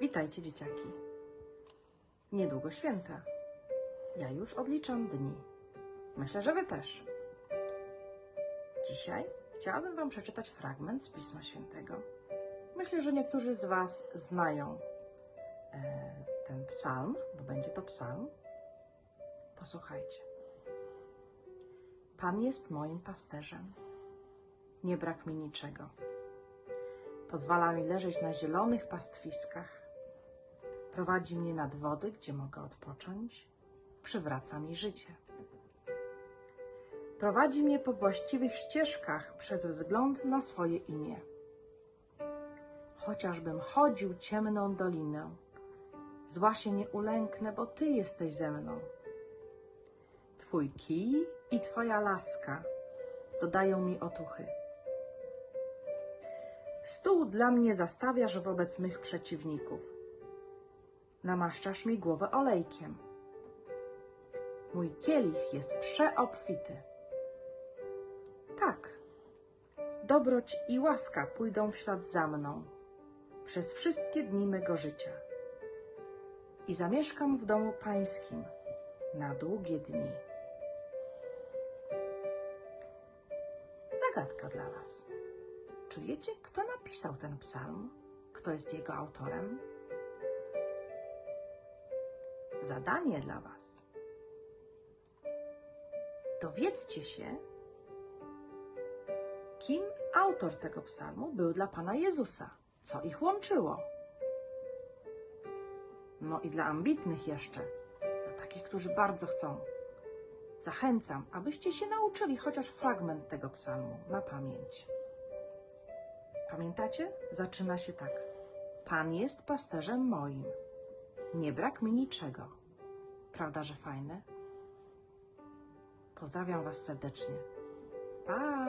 Witajcie, dzieciaki. Niedługo święta. Ja już odliczam dni. Myślę, że Wy też. Dzisiaj chciałabym Wam przeczytać fragment z Pisma Świętego. Myślę, że niektórzy z Was znają e, ten psalm, bo będzie to psalm. Posłuchajcie. Pan jest moim pasterzem. Nie brak mi niczego. Pozwala mi leżeć na zielonych pastwiskach. Prowadzi mnie nad wody, gdzie mogę odpocząć. Przywraca mi życie. Prowadzi mnie po właściwych ścieżkach przez wzgląd na swoje imię. Chociażbym chodził ciemną dolinę, zła się nie ulęknę, bo Ty jesteś ze mną. Twój kij i Twoja laska dodają mi otuchy. Stół dla mnie zastawiasz wobec mych przeciwników. Namaszczasz mi głowę olejkiem. Mój kielich jest przeobfity. Tak, dobroć i łaska pójdą w ślad za mną przez wszystkie dni mego życia i zamieszkam w domu pańskim na długie dni. Zagadka dla Was. Czy wiecie, kto napisał ten psalm? Kto jest jego autorem? Zadanie dla Was. Dowiedzcie się, kim autor tego psalmu był dla Pana Jezusa, co ich łączyło. No i dla ambitnych jeszcze, dla takich, którzy bardzo chcą. Zachęcam, abyście się nauczyli chociaż fragment tego psalmu na pamięć. Pamiętacie? Zaczyna się tak. Pan jest pasterzem moim. Nie brak mi niczego. Prawda, że fajne? Pozdrawiam Was serdecznie. Pa!